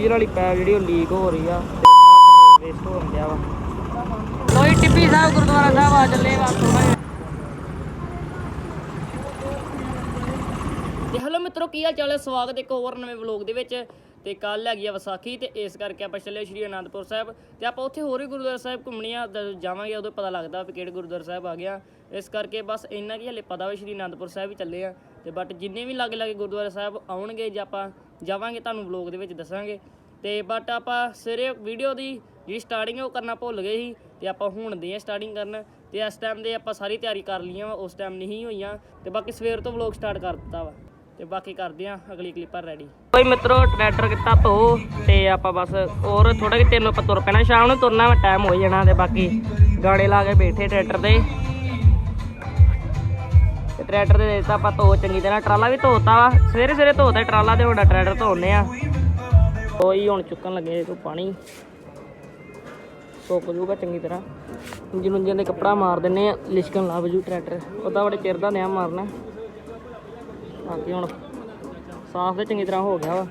Diesel ਵਾਲੀ ਪੈਪ ਜਿਹੜੀ ਉਹ ਲੀਕ ਹੋ ਰਹੀ ਆ ਵੇਸਟ ਹੋ ਗਿਆ ਵਾ। ਲੋਈ ਟਿੱਬੀ ਸਾਹਿਬ, ਗੁਰਦੁਆਰਾ ਸਾਹਿਬ ਆ ਚੱਲੇ ਵਾ ਥੋੜਾ ਜਿਹਾ। ਤੇ ਹੈਲੋ ਮਿੱਤਰੋ, ਕੀ ਹਾਲ ਚਾਲ ਹੈ? ਸਵਾਗਤ ਹੈ ਇੱਕ ਹੋਰ ਨਵੇਂ ਵਲੌਗ ਦੇ ਵਿੱਚ। ਤੇ ਕੱਲ ਹੈਗੀ ਆ ਵਿਸਾਖੀ ਤੇ ਇਸ ਕਰਕੇ ਆਪਾਂ ਚੱਲੇ ਸ਼੍ਰੀ ਅਨੰਦਪੁਰ ਸਾਹਿਬ। ਤੇ ਆਪਾਂ ਉੱਥੇ ਹੋਰ ਵੀ ਗੁਰਦੁਆਰਾ ਸਾਹਿਬ ਘੁੰਮਣੀ ਆ ਜਾਵਾਂਗੇ ਉਦੋਂ ਪਤਾ ਲੱਗਦਾ ਵੀ ਕਿਹੜੇ ਗੁਰਦੁਆਰਾ ਸਾਹਿਬ ਆ ਗਿਆ। ਇਸ ਕਰਕੇ ਬਸ ਇੰਨਾ ਕੀ ਹਲੇ ਪਤਾ ਵਾ, ਸ਼੍ਰੀ ਅਨੰਦਪੁਰ ਸਾਹਿਬ ਹੀ ਚੱਲੇ ਆ। ਤੇ ਬਟ ਜਿੰਨੇ ਵੀ ਲਾਗੇ ਲਾਗੇ ਗੁਰਦੁਆਰਾ ਸਾਹਿਬ ਆਉਣਗੇ ਜਾਂ ਆਪਾਂ ਜਾਵਾਂਗੇ, ਤੁਹਾਨੂੰ ਵਲੌਗ ਦੇ ਵਿੱਚ ਦੱਸਾਂਗੇ। ਤੇ ਬਟ ਆਪਾਂ ਸਵੇਰੇ ਵੀਡੀਓ ਦੀ ਜਿਹੜੀ ਸਟਾਰਟਿੰਗ ਉਹ ਕਰਨਾ ਭੁੱਲ ਗਏ ਸੀ ਤੇ ਆਪਾਂ ਹੁਣ ਦੇ ਆ ਸਟਾਰਟਿੰਗ ਕਰਨ। ਤੇ ਇਸ ਟਾਈਮ ਦੇ ਆਪਾਂ ਸਾਰੀ ਤਿਆਰੀ ਕਰ ਲਈਆਂ ਵਾ, ਉਸ ਟਾਈਮ ਨਹੀਂ ਹੋਈਆਂ। ਤੇ ਬਾਕੀ ਸਵੇਰ ਤੋਂ ਵਲੌਗ ਸਟਾਰਟ ਕਰ ਦਿੱਤਾ ਵਾ। ਤੇ ਬਾਕੀ ਕਰਦੇ ਆ, ਅਗਲੀ ਕਲਿੱਪਰ ਰੈਡੀ ਕੋਈ ਮਿੱਤਰੋ ਟਰੈਕਟਰ ਕੀਤਾ ਧੋ, ਤੇ ਆਪਾਂ ਬਸ ਹੋਰ ਥੋੜਾ ਕਿ ਤੈਨੂੰ ਆਪਾਂ ਤੁਰ ਪੈਣਾ। ਸ਼ਾਮ ਨੂੰ ਤੁਰਨਾ ਵਾ ਟਾਈਮ ਹੋ ਜਾਣਾ ਤੇ ਬਾਕੀ ਗਾਣੇ ਲਾ ਕੇ ਬੈਠੇ ਟਰੈਕਟਰ ਤੇ। ਟਰੈਕਟਰ ਦੇ ਦਿੱਤਾ, ਆਪਾਂ ਧੋ ਚੰਗੀ ਤਰ੍ਹਾਂ। ਟਰਾਲਾ ਵੀ ਧੋਤਾ ਵਾ। ਸਵੇਰੇ ਸਵੇਰੇ ਧੋਤਾ ਟਰਾਲਾ ਤੇ ਹੁਣ ਟਰੈਕਟਰ ਧੋਨੇ ਆ। ਕੋਈ ਹੁਣ ਚੁੱਕਣ ਲੱਗੇ ਤੂੰ ਪਾਣੀ। ਸੁੱਕ ਜੂਗਾ ਚੰਗੀ ਤਰ੍ਹਾਂ। ਜਿਹਨੂੰ ਜਿਹਨੇ ਕੱਪੜਾ ਮਾਰ ਦਿੰਨੇ ਆ। ਲਿਸ਼ਕਣ ਲੱਗ ਜੂ ਟਰੈਕਟਰ। ਉਹਦਾ ਬੜੇ ਚਿਰ ਦਾ ਨਿਆ ਮਾਰਨਾ। ਬਾਕੀ ਹੁਣ ਸਾਫ਼ ਤੇ ਚੰਗੀ ਤਰ੍ਹਾਂ ਹੋ ਗਿਆ ਵਾ।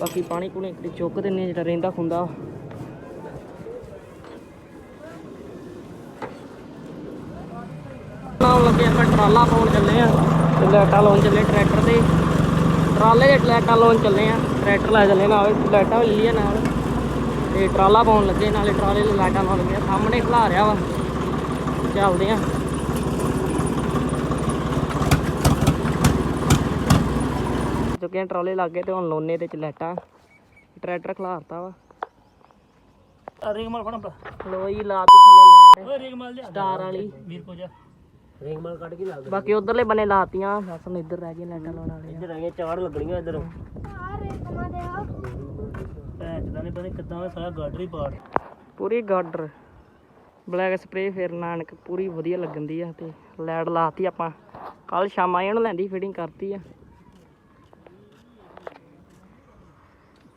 ਬਾਕੀ ਪਾਣੀ ਪੂਣੀ ਇੱਕ ਚੁੱਕ ਦਿੰਨੇ ਆ, ਜਿਹੜਾ ਰਹਿੰਦਾ ਖੁੰਦਾ ਵਾ। ਨਾਲ ਲੱਗੇ ਆਪਾਂ ਟਰਾਲਾ ਪਾਉਣ ਚੱਲੇ ਆ ਤੇ ਲਾਈਟਾਂ ਲਾਉਣ ਚੱਲੇ ਟਰੈਕਟਰ ਤੇ। ਟਰਾਲੇ ਦੇ ਲਾਈਟਾਂ ਲਾਉਣ ਚੱਲੇ ਆ ਟਰੈਕਟਰ ਲਾ ਚੱਲੇ ਨਾਲ ਲਾਈਟਾਂ ਵੀ ਲੀਆਂ ਨਾਲ। ਤੇ ਟਰਾਲਾ ਪਾਉਣ ਲੱਗੇ ਨਾਲੇ ਟਰਾਲੇ ਦੇ ਲਾਈਟਾਂ ਲਾਉਣ ਲੱਗੇ। ਸਾਹਮਣੇ ਖਲਾ ਰਿਹਾ ਵਾ। ਚੱਲਦੇ ਆ। ਚੁੱਕੇ ਆ ਟਰਾਲੇ ਲੱਗੇ ਤੇ ਹੁਣ ਲੋਨੇ ਤੇ ਚ ਲਾਈਟਾਂ। ਟਰੈਕਟਰ ਖਲਾਰਤਾ ਵਾ। ਰਿੰਗਮਾਲ ਫੜ ਆਪਣਾ ਲੋ ਜੀ ਲਾਤੀ ਥੱਲੇ ਲਾਈਟ। ਓਏ ਰਿੰਗਮਾਲ ਲਿਆ। ਸਟਾਰ ਵਾਲੀ। ਵੀਰ ਕੋ ਜਾ। ਰਿੰਗਮਾਲ ਕੱਢ ਕੇ ਲਾ ਦੇ ਬਾਕੀ ਉਧਰਲੇ ਬਨੇ ਲਾਤੀਆਂ ਬਸ ਹੁਣ ਇੱਧਰ ਰਹਿ ਗਈਆਂ ਲਾਈਟਾਂ ਲਾਉਣ ਵਾਲੀਆਂ। ਇੱਧਰ ਆ ਗਏ ਚਾਰ ਲੱਗਣੀਆਂ ਇੱਧਰ। ਭੈਣ ਚਦਾ ਨੇ ਪਤਾ ਕਿੱਦਾਂ ਦਾ ਸਾਰਾ ਗਾਡਰ ਹੀ ਪਾੜ ਪੂਰੀ ਗਾਡਰ ਬਲੈਕ ਸਪਰੇ ਫਿਰ ਨਾਨਕ ਪੂਰੀ ਵਧੀਆ ਲੱਗਣ ਦੀ ਆ ਤੇ ਲਾਈਟ ਲਾਤੀ ਆਪਾਂ। ਕੱਲ ਸ਼ਾਮਾਂ ਇਹਨੂੰ ਲੈਂਦੀ ਫਿਟਿੰਗ ਕਰਤੀ ਆ।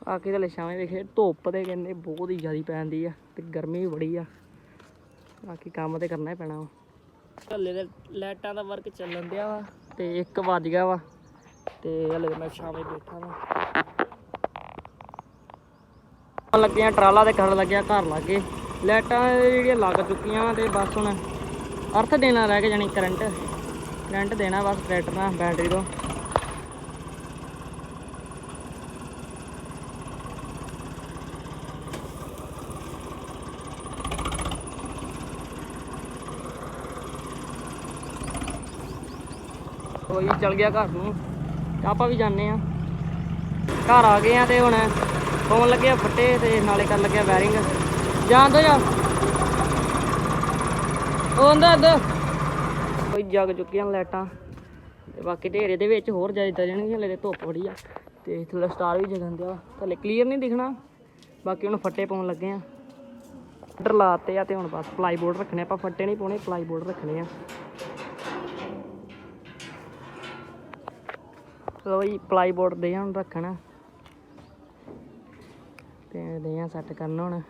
ਬਾਕੀ ਤਾਂ ਸ਼ਾਮੇ ਵੇਖੇ ਧੁੱਪ ਤੇ ਕਹਿੰਦੇ ਬਹੁਤ ਹੀ ਜ਼ਿਆਦੀ ਪੈਂਦੀ ਆ ਤੇ ਗਰਮੀ ਵੀ ਬੜੀ ਆ। ਬਾਕੀ ਕੰਮ ਤੇ ਕਰਨਾ ਹੀ ਪੈਣਾ ਵਾ। ਹਲੇ ਦੇ ਲਾਈਟਾਂ ਦਾ ਵਰਕ ਚੱਲਣ ਦਿਆ ਵਾ ਤੇ 1 ਵੱਜ ਗਿਆ ਵਾ ਤੇ ਹਲੇ ਮੈਂ ਸ਼ਾਮੇ ਬੈਠਾ ਵਾ। ਹੁਣ ਟਰਾਲਾ ਤੇ ਕਰਨ ਲੱਗਿਆ ਘਰ ਲਾਗੇ। ਲਾਈਟਾਂ ਜਿਹੜੀਆਂ ਲੱਗ ਚੁੱਕੀਆਂ ਵਾਂ ਤੇ ਬਸ ਹੁਣ ਅਰਥ ਦੇਣਾ ਰਹਿ ਗਿਆ ਜਾਨੀ ਕਰੰਟ। ਕਰੰਟ ਦੇਣਾ ਬਸ ਟਰੈਕਟਰ ਨਾਲ ਬੈਟਰੀ ਤੋਂ ਕੋਈ ਚਲ ਗਿਆ ਘਰ ਨੂੰ। ਆਪਾਂ ਵੀ ਜਾਂਦੇ ਆ ਘਰ ਆ ਗਏ ਆ ਤੇ ਹੁਣ ਪਾਉਣ ਲੱਗਿਆ ਫੱਟੇ ਤੇ ਨਾਲੇ ਕਰਨ ਲੱਗਿਆ ਆ ਵਾਇਰਿੰਗ ਜਾਣ ਦੋ ਜਾ। ਉਹ ਅੰਦਰ ਕੋਈ ਜਗ ਚੁੱਕੀਆਂ ਲਾਈਟਾਂ। ਤੇ ਬਾਕੀ ਢੇਰੇ ਦੇ ਵਿੱਚ ਹੋਰ ਜ਼ਿਆਦਾ ਜਾਣਗੀਆਂ, ਹਲੇ ਧੁੱਪ ਬੜੀ ਆ। ਤੇ ਥੱਲੇ ਸਟਾਰ ਵੀ ਜਗਨ ਦਿਆ। ਥੱਲੇ ਕਲੀਅਰ ਨਹੀਂ ਦਿਖਣਾ। ਬਾਕੀ ਹੁਣ ਫੱਟੇ ਪਾਉਣ ਲੱਗੇ ਆ ਡਰ ਲਾਤੇ ਆ ਤੇ ਹੁਣ ਬਸ ਪਲਾਈ ਬੋਰਡ ਰੱਖਣੇ ਆਪਾਂ ਫੱਟੇ ਨਹੀਂ ਪਾਉਣੇ ਪਲਾਈ ਬੋਰਡ ਰੱਖਣੇ ਆ। ਲੋ ਜੀ ਪਲਾਈ ਦੇ ਹੁਣ ਰੱਖਣਾ। ਤੇ ਦੇ ਆ ਸੈੱਟ ਕਰਨਾ ਹੁਣ।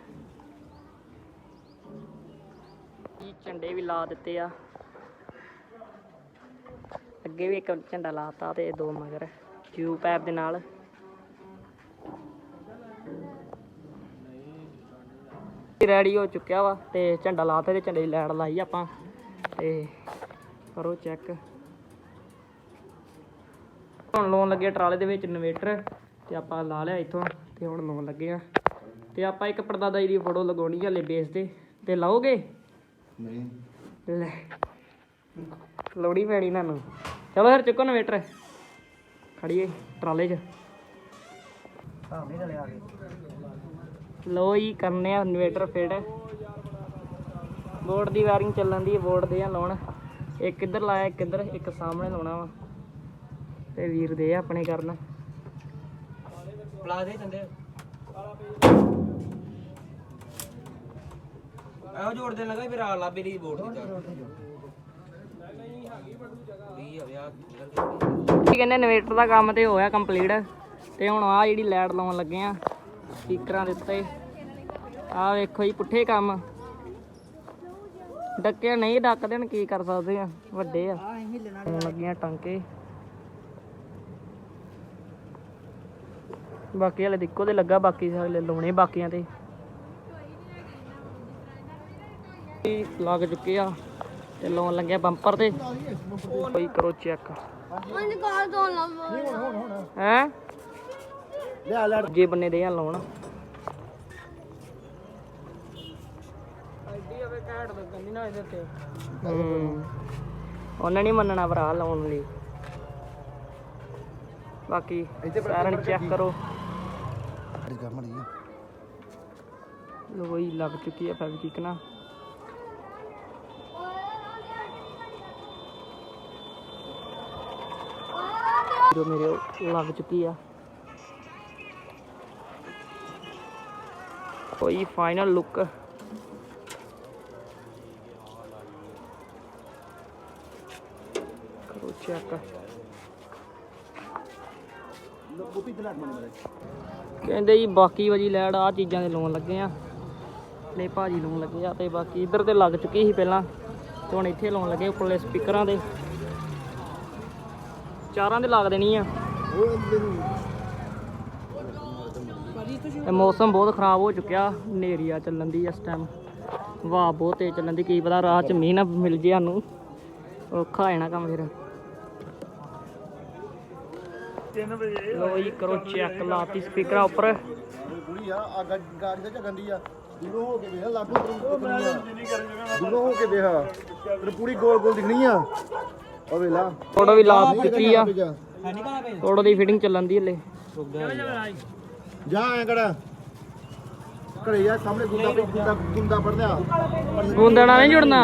ਇਹ ਝੰਡੇ ਵੀ ਲਾ ਦਿੱਤੇ ਆ। ਅੱਗੇ ਵੀ ਇੱਕ ਝੰਡਾ ਲਾਤਾ ਤੇ ਦੋ ਮਗਰ। ਟਿਊਬ ਪੈਪ ਦੇ ਨਾਲ। ਰੈਡੀ ਹੋ ਚੁੱਕਿਆ ਵਾ ਤੇ ਝੰਡਾ ਲਾਤਾ ਤੇ ਝੰਡੇ ਦੀ ਲਾਈਟ ਲਾਈ ਆਪਾਂ। ਤੇ ਕਰੋ ਚੈੱਕ ਹੁਣ ਲਾਉਣ ਲੱਗੇ ਆ ਟਰਾਲੇ ਦੇ ਵਿੱਚ ਇਨਵੇਟਰ ਤੇ ਆਪਾਂ ਲਾ ਲਿਆ ਇੱਥੋਂ ਤੇ ਹੁਣ ਲਾਉਣ ਲੱਗੇ ਆ। ਤੇ ਆਪਾਂ ਇੱਕ ਪਰਦਾਦਾਈ ਦੀ ਫੋਟੋ ਲਗਾਉਣੀ ਆ ਹਲੇ ਬੇਸ ਤੇ। ਤੇ ਲਾਓਗੇ? ਨਹੀਂ। ਲੈ। ਲੋੜੀ ਪੈਣੀ ਤੁਹਾਨੂੰ। ਚਲੋ ਫਿਰ ਚੁੱਕੋ ਇਨਵੇਟਰ। ਖੜੀਏ ਟਰਾਲੇ 'ਚ। ਸਾਹਮਣੇ ਚਲੇ ਆ ਗਏ। ਲੋ ਜੀ ਕਰਨੇ ਆ ਇਨਵੇਟਰ ਫਿਟ ਬੋਰਡ ਦੀ ਵਾਇਰਿੰਗ ਚੱਲਣ ਦੀ ਬੋਰਡ ਦੇ ਆ ਲਾਉਣ। ਇੱਕ ਇੱਧਰ ਲਾਇਆ ਇੱਕ ਇੱਧਰ ਇੱਕ ਸਾਹਮਣੇ ਲਾਉਣਾ ਵਾ। ਤੇ ਵੀਰ ਦੇ ਆਪਣੇ ਕਰਨ। ਪਲਾ ਦੇ ਚੰਦੇ ਇਹੋ ਜੋੜ ਦੇਣ ਲੱਗਾ ਫਿਰ ਆ ਲਾਬੇ ਦੀ ਬੋਰਡ ਦੀ ਵੀ ਆ ਵਿਆਹ ਕੀ ਕਹਿੰਦੇ ਇਨਵੇਟਰ ਦਾ ਕੰਮ ਤੇ ਹੋਇਆ ਕੰਪਲੀਟ ਤੇ ਹੁਣ ਆ ਜਿਹੜੀ ਲਾਈਟ ਲਾਉਣ ਲੱਗੇ ਆ ਸਪੀਕਰਾਂ ਦੇ ਉੱਤੇ। ਆ ਵੇਖੋ ਜੀ ਪੁੱਠੇ ਕੰਮ। ਡੱਕੇ ਨਹੀਂ ਡੱਕ ਦੇਣ ਕੀ ਕਰ ਸਕਦੇ ਆ? ਵੱਡੇ ਆ। ਲੱਗੀਆਂ ਟਾਂਕੇ। ਬਾਕੀ ਹਲੇ ਇੱਕੋ ਤੇ ਲੱਗਾ ਬਾਕੀ ਹਲੇ ਲਾਉਣੇ ਬਾਕੀਆਂ ਤੇ। ਇਹ ਲੱਗ ਚੁੱਕੇ ਆ ਤੇ ਲਾਉਣ ਲੱਗੇ ਆ ਬੰਪਰ ਤੇ। ਕੋਈ ਕਰੋ ਚੈੱਕ। ਮੈਨੂੰ ਕਾਲ ਤੋਂ ਲੰਮਾ ਹੈ? ਜੇ ਬੰਨੇ ਦੇ ਆ ਲਾਉਣ। ਹੂੰ। ਉਹਨੇ ਨਹੀਂ ਮੰਨਣਾ ਭਰਾ ਲਾਉਣ ਲਈ। ਬਾਕੀ ਸਾਰਨ ਚੈੱਕ ਕਰੋ। ਲੋਈ ਲੱਗ ਚੁੱਕੀ ਹੈ ਫੈਬਰਿਕ ਨਾ। ਜੋ ਮੇਰੇ ਲੱਗ ਚੁੱਕੀ ਆ। ਕੋਈ ਫਾਈਨਲ ਲੁੱਕ ਕਰੋ ਚੈੱਕ ਕਹਿੰਦੇ ਜੀ ਬਾਕੀ ਵਾਜੀ ਲੈੜ ਆ ਚੀਜ਼ਾਂ ਦੇ ਲਾਉਣ ਲੱਗੇ ਆ। ਲੈ ਭਾਜੀ ਲਾਉਣ ਲੱਗੇ ਆ ਤੇ ਬਾਕੀ ਇੱਧਰ ਤੇ ਲੱਗ ਚੁੱਕੀ ਸੀ ਪਹਿਲਾਂ। ਤੇ ਹੁਣ ਇੱਥੇ ਲਾਉਣ ਲੱਗੇ ਉੱਪਰਲੇ ਸਪੀਕਰਾਂ ਦੇ ਚਾਰਾਂ ਦੇ ਲੱਗ ਦੇਣੀ ਆ। ਤੇ ਮੌਸਮ ਬਹੁਤ ਖਰਾਬ ਹੋ ਚੁੱਕਿਆ। ਹਨੇਰੀਆ ਚੱਲਣ ਦੀ ਇਸ ਟਾਈਮ ਵਾਹ ਬਹੁਤ ਤੇਜ਼ ਚੱਲਣ ਦੀ। ਕੀ ਪਤਾ ਰਾਹ ਚ ਮੀਂਹ ਨਾ ਮਿਲ ਜੇ ਸਾਨੂੰ। ਔਖਾ ਹੋ ਜਾਣਾ ਕੰਮ ਫਿਰ। 3 ਵਜੇ ਲੋ ਜੀ ਕਰੋ ਚੈੱਕ ਲਾਤੀ ਸਪੀਕਰਾਂ ਉੱਪਰ। ਕੁੜੀ ਆ ਆ ਗਾੜੀ ਦੀ ਆ। ਦੂਰੋਂ ਹੋ ਕੇ ਵੇਖ ਲਾਗੂ ਦੂਰੋਂ ਹੋ ਕੇ ਦੇਖ ਤੇ ਪੂਰੀ ਗੋਲ ਗੋਲ ਦਿਖਣੀ ਆ। ਉਹ ਵੇਲਾ ਫੋਟੋ ਵੀ ਲਾ ਦਿੱਤੀ ਆ। ਫੋਟੋ ਦੀ ਫਿਟਿੰਗ ਚੱਲਣ ਦੀ ਹਲੇ। ਜਾ? ਐ ਕੜਾ ਘਰੇ ਜਾ ਸਾਹਮਣੇ ਗੁੰਦਾ ਗੁੰਦਾ ਗੁੰਦਾ ਪੜਦਾ ਗੁੰਦਣਾ ਨਹੀਂ ਜੁੜਨਾ।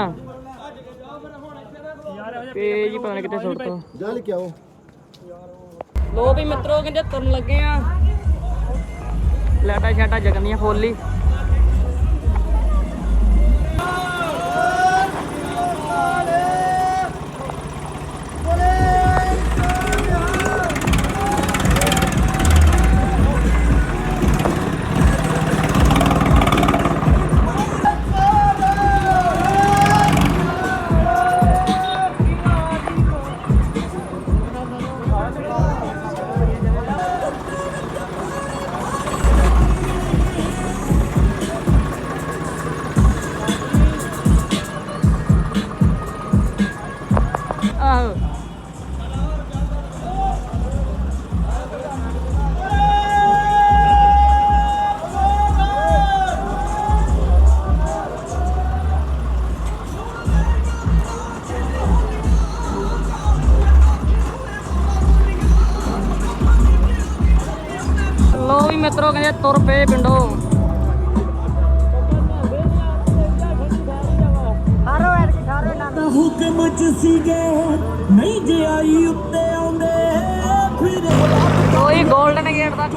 ਪੇਜ ਹੀ ਪਤਾ ਨਹੀਂ ਕਿੱਥੇ ਸੁੱਟ ਤੋਂ ਜਾ ਲੈ ਕੇ ਆਓ। ਲੋ ਵੀ ਮਿੱਤਰੋ ਕਹਿੰਦੇ ਤੁਰਨ ਲੱਗੇ ਆ। ਲੈਟਾ ਛਾਟਾ ਜਗਦੀਆਂ ਫੋਲੀ ਮਿੱਤਰੋ ਕਹਿੰਦੇ ਤੁਰ ਪਏ ਪਿੰਡੋਂ। ਹੁਕਮ ਚ ਸੀਗੇ ਨਹੀਂ ਜੇ ਆਈ ਉੱਤੇ ਆਉਂਦੇ ਫਿਰ ਕੋਈ 골ਡਨ ਗੇਟ ਤੱਕ।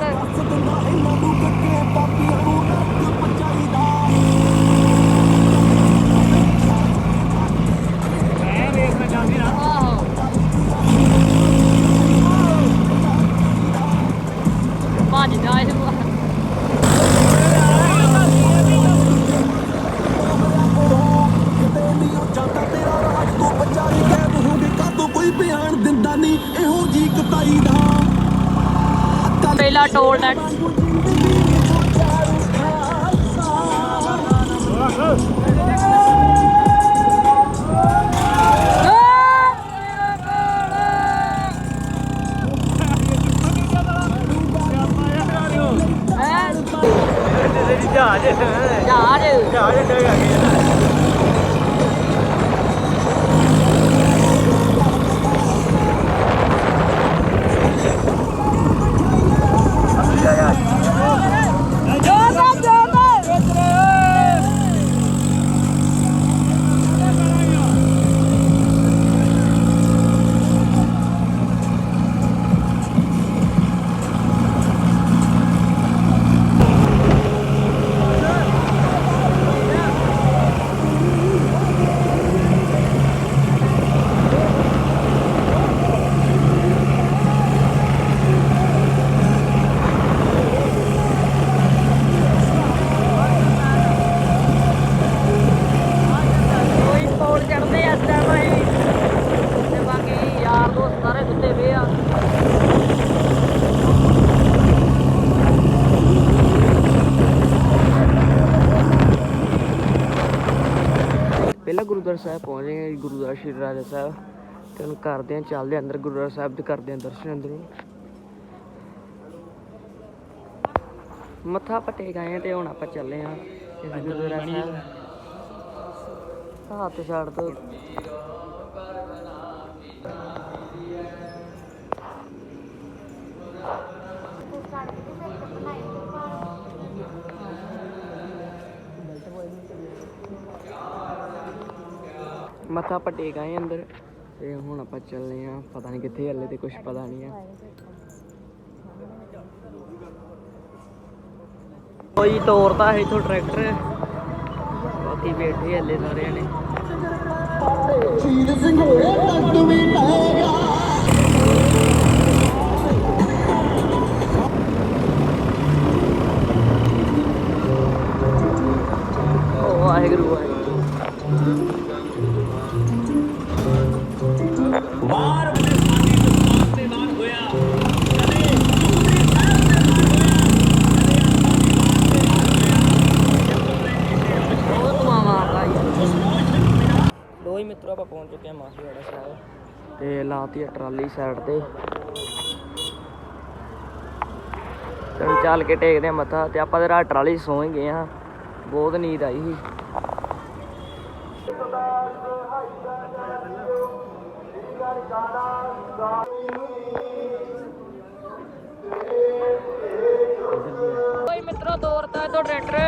ਪਹਿਲਾ ਟੋਲ ਪਹਿਲਾਂ ਗੁਰਦੁਆਰਾ ਸਾਹਿਬ ਪਹੁੰਚ ਗਏ ਗੁਰਦੁਆਰਾ ਸ਼੍ਰੀ ਰਾਜਾ ਸਾਹਿਬ। ਤੇ ਹੁਣ ਕਰਦੇ ਆਂ ਚੱਲਦੇ ਅੰਦਰ ਗੁਰਦੁਆਰਾ ਸਾਹਿਬ ਦੇ ਕਰਦੇ ਆਂ ਦਰਸ਼ਨ ਅੰਦਰੋਂ। ਮੱਥਾ ਪਟੇ ਗਏ ਤੇ ਹੁਣ ਆਪਾਂ ਚੱਲੇ ਆਂ ਇਸ ਗੁਰਦੁਆਰਾ ਸਾਹਿਬ। ਹਾਂ ਤੇ ਛੱਡ ਦੋ ਮੱਥਾ ਪਟੇ ਗਏ ਅੰਦਰ। ਤੇ ਹੁਣ ਆਪਾਂ ਚੱਲੇ ਆ ਪਤਾ ਨਹੀਂ ਕਿੱਥੇ ਹੱਲੇ ਤੇ ਕੁਝ ਪਤਾ ਨਹੀਂ ਆ। ਕੋਈ ਤੋਰਦਾ ਹੈ ਇਥੋਂ ਟਰੈਕਟਰ ਬਾਕੀ ਬੈਠੇ ਹੱਲੇ ਸਾਰਿਆਂ ਨੇ। ਸ਼ੀਰ ਸਿੰਘ ਹੋਏ, ਤੱਕ ਵੀ ਟਹਿਗਾ ਲਾਤੀ ਆ ਟਰਾਲੀ ਸਾਈਡ ਤੇ। ਤੇ ਚੱਲ ਕੇ ਟੇਕਦੇ ਆ ਮੱਥਾ ਤੇ ਆਪਾਂ ਤੇ ਰਾਤ ਟਰਾਲੀ ਸੌਂ ਹੀ ਗਏ ਆ ਬਹੁਤ ਨੀਂਦ ਆਈ ਸੀ। ਓਏ ਮਿੱਤਰੋ ਦੌੜਦਾ ਤੋਂ ਟਰੈਕਟਰ।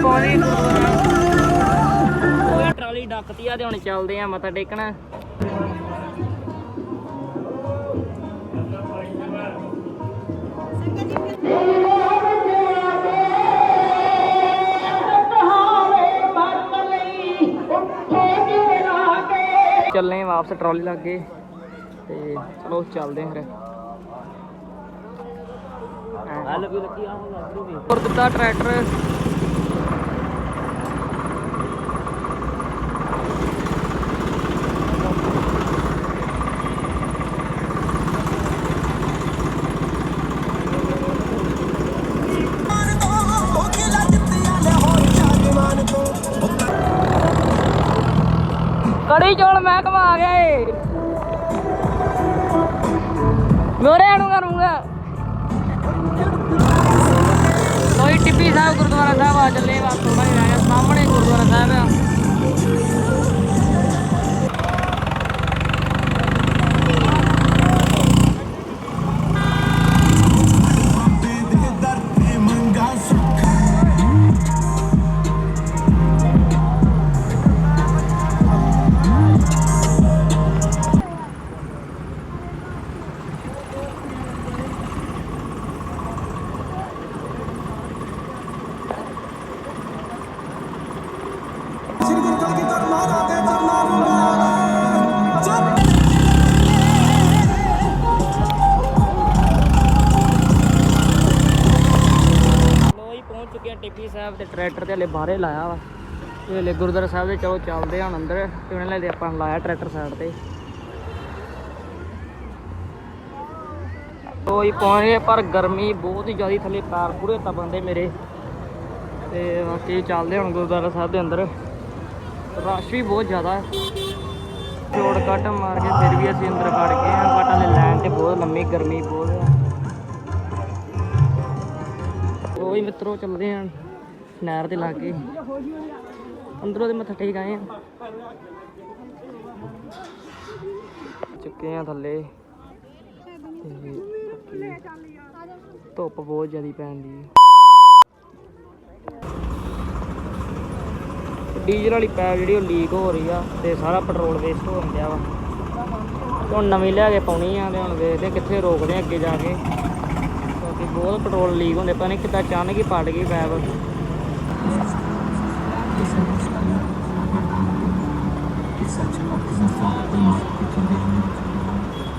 ਪਹੁੰਚੇ ਉਹ ਟਰਾਲੀ ਡੱਕਤੀ ਆ ਤੇ ਹੁਣ ਚੱਲਦੇ ਆ ਮੱਥਾ ਟੇਕਣ। ਚੱਲੇ ਆਂ ਵਾਪਸ ਟਰਾਲੀ ਲੱਗ ਗਏ ਤੇ ਚਲੋ ਚੱਲਦੇ ਫਿਰ। ਹਲ ਵੀ ਲੱਗੀ ਆ ਹੋਰ ਦਿੱਤਾ ਟਰੈਕਟਰ। ਕੜੀ ਚੌਲ ਕਮਾ ਗਿਆ ਏ। ਮੋਰੇ ਨੂੰ ਕਰੂੰਗਾ। ਕੋਈ ਟਿੱਪੀ ਸਾਹਿਬ ਗੁਰਦੁਆਰਾ ਸਾਹਿਬ ਆ ਚੱਲੇ, ਬਸ ਥੋੜਾ ਹੀ ਗਿਆ, ਸਾਹਮਣੇ ਗੁਰਦੁਆਰਾ ਸਾਹਿਬ ਆ। ਤੇ ਟਰੈਕਟਰ ਤੇ ਹਲੇ ਬਾਹਰੇ ਲਾਇਆ ਵਾ। ਇਹ ਲੈ ਗੁਰਦੁਆਰਾ ਸਾਹਿਬ ਦੇ ਚਲੋ ਚੱਲਦੇ ਹਾਂ ਅੰਦਰ। ਤੇ ਉਹਨਾਂ ਲੈ ਆਪਾਂ ਲਾਇਆ ਟਰੈਕਟਰ ਸਾਈਡ ਤੇ। ਕੋਈ ਪਹੁੰਚ ਗਏ, ਪਰ ਗਰਮੀ ਬਹੁਤ ਹੀ ਜ਼ਿਆਦਾ, ਥੱਲੇ ਪੈਰ ਪੂਰੇ ਤਪੰਦੇ ਮੇਰੇ। ਤੇ ਬਾਕੀ ਚੱਲਦੇ ਹੁਣ ਗੁਰਦੁਆਰਾ ਸਾਹਿਬ ਦੇ ਅੰਦਰ। ਰਸ਼ ਵੀ ਬਹੁਤ ਜ਼ਿਆਦਾ। ਹੈ ਛੋੜ ਕੱਟ ਮਾਰ ਕੇ ਫਿਰ ਵੀ ਅਸੀਂ ਅੰਦਰ ਵੜ ਗਏ ਹਾਂ ਬਟ ਹਲੇ ਲਾਈਨ ਤੇ ਬਹੁਤ ਲੰਮੀ ਗਰਮੀ ਬਹੁਤ ਹੈ ਉਹੀ ਮਿੱਤਰੋ ਚੱਲਦੇ ਹਾਂ ਨਹਿਰ ਦੇ ਲਾਗੇ। ਅੰਦਰੋਂ ਦੇ ਮੱਥਾ ਟੇਕ ਆਏ ਆ। ਚੁੱਕੇ ਆ ਥੱਲੇ। ਧੁੱਪ ਬਹੁਤ ਜ਼ਿਆਦਾ ਪੈਂਦੀ ਹੈ ਡੀਜ਼ਲ ਵਾਲੀ ਪੈਪ ਜਿਹੜੀ ਉਹ ਲੀਕ ਹੋ ਰਹੀ ਆ ਤੇ ਸਾਰਾ ਪੈਟਰੋਲ ਵੇਸਟ ਹੋ ਰਿਹਾ ਵਾ। ਹੁਣ ਨਵੀਂ ਲਿਆ ਕੇ ਪਾਉਣੀ ਆ ਤੇ ਹੁਣ ਵੇਖਦੇ ਆ ਕਿੱਥੇ ਰੋਕਦੇ ਅੱਗੇ ਜਾ ਕੇ। ਕਿਉਂਕਿ ਬਹੁਤ ਪੈਟਰੋਲ ਲੀਕ ਹੁੰਦੇ, ਪਤਾ ਨਹੀਂ ਕਿੱਦਾਂ ਅਚਾਨਕ ਹੀ ਪੜ ਗਈ ਪੈਪ।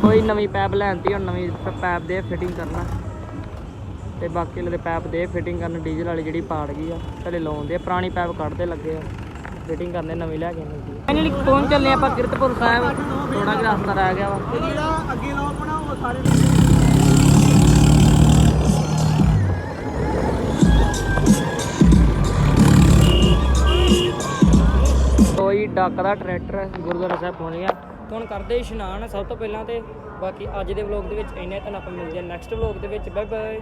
ਕੋਈ ਨਵੀਂ ਪੈਪ ਲੈਣਤੀ ਹੁਣ ਨਵੀਂ ਪੈਪ ਦੇ ਫਿਟਿੰਗ ਕਰਨਾ। ਤੇ ਬਾਕੀ ਵਾਲੇ ਪੈਪ ਦੇ ਫਿਟਿੰਗ ਕਰਨ, ਡੀਜ਼ਲ ਵਾਲੀ ਜਿਹੜੀ ਪਾੜ ਗਈ ਆ ਥੱਲੇ ਲਾਉਂਦੇ ਆ, ਪੁਰਾਣੀ ਪੈਪ ਕੱਢਦੇ ਲੱਗੇ ਆ। ਫਿਟਿੰਗ ਕਰਨੇ, ਨਵੀਂ ਲੈ ਕੇ ਆਉਣੀ ਸੀ। ਫਾਈਨਲੀ ਪਹੁੰਚ ਚੱਲੇ ਆਪਾਂ? ਕਿਰਤਪੁਰ ਸਾਹਿਬ। ਥੋੜਾ ਜਿਹਾ ਰਸਤਾ ਰਹਿ ਗਿਆ ਵਾ। ਜਿਹੜਾ ਅੱਗੇ ਲਾਓ ਉਹ ਸਾਰੇ ਕੋਈ ਡੱਕ ਦਾ ਟਰੈਕਟਰ ਗੁਰਦੁਆਰਾ ਸਾਹਿਬ ਪਹੁੰਚ ਗਿਆ। ਹੁਣ ਕਰਦੇ ਇਸ਼ਨਾਨ ਸਭ ਤੋਂ ਪਹਿਲਾਂ ਤੇ। ਬਾਕੀ ਅੱਜ ਦੇ ਵਲੌਗ ਦੇ ਵਿੱਚ ਇੰਨੇ, ਤੁਹਾਨੂੰ ਆਪਾਂ ਮਿਲਦੇ ਹਾਂ ਨੈਕਸਟ ਵਲੌਗ ਦੇ ਵਿੱਚ। Bye bye